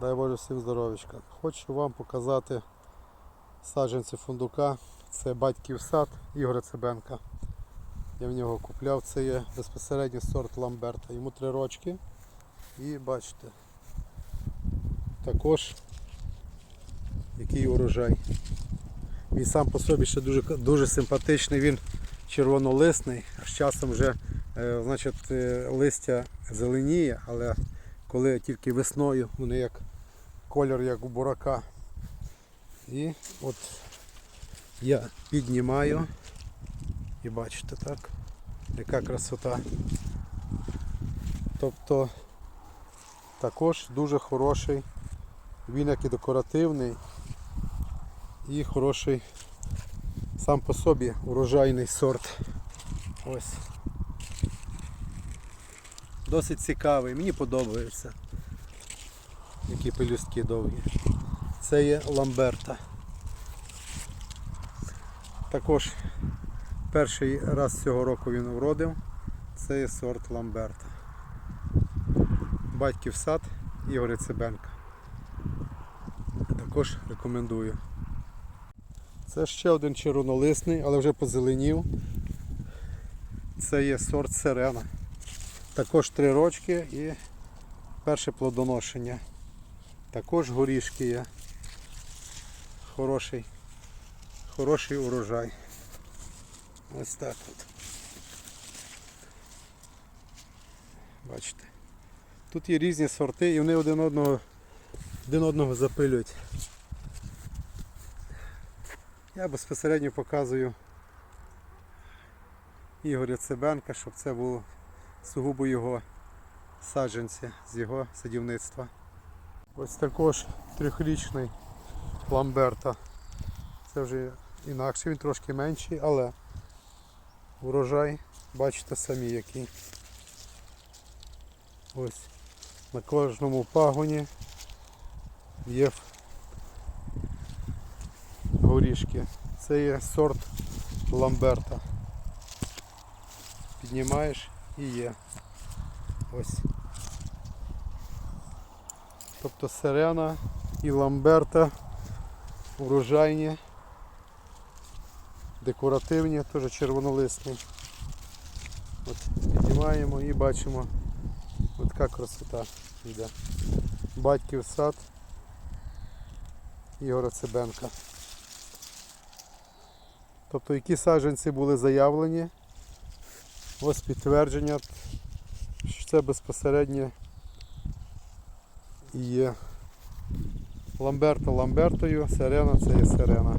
Дай Боже всім здоров'ячка. Хочу вам показати саджанці фундука. Це батьків сад Ігоря Цибенка. Я в нього купляв, це є безпосередньо сорт Ламберта. Йому три рочки. І бачите, також який урожай. Він сам по собі ще дуже, дуже симпатичний, він червонолисний, а з часом вже е, значить, е, листя зеленіє, але коли тільки весною вони як колір як у бурака. І от я піднімаю і бачите так, яка красота. Тобто також дуже хороший, він як і декоративний і хороший сам по собі урожайний сорт. Ось. Досить цікавий, мені подобається. Які пелюстки довгі. Це є Ламберта. Також перший раз цього року він вродив. Це є сорт Ламберта. Батьків сад Ігоря Цибенка. Також рекомендую. Це ще один червонолисний, але вже позеленів. Це є сорт сирена. Також три рочки і перше плодоношення. Також горішки є. Хороший, хороший урожай. Ось так от. Бачите. Тут є різні сорти і вони один одного, один одного запилюють. Я безпосередньо показую Ігоря Цибенка, щоб це було сугубо його саджанці з його садівництва. Ось також трьохрічний Ламберта. Це вже інакше, він трошки менший, але урожай, бачите самі який. Ось на кожному пагоні є горішки. Це є сорт Ламберта. Піднімаєш і є. Ось. Тобто сирена і ламберта урожайні, декоративні, теж червонолисні. От піднімаємо і бачимо от така красота йде. Батьків сад Ігора Цибенка. Тобто які саджанці були заявлені, ось підтвердження, що це безпосередньо є Ламберто Ламбертою, сирена це є сирена.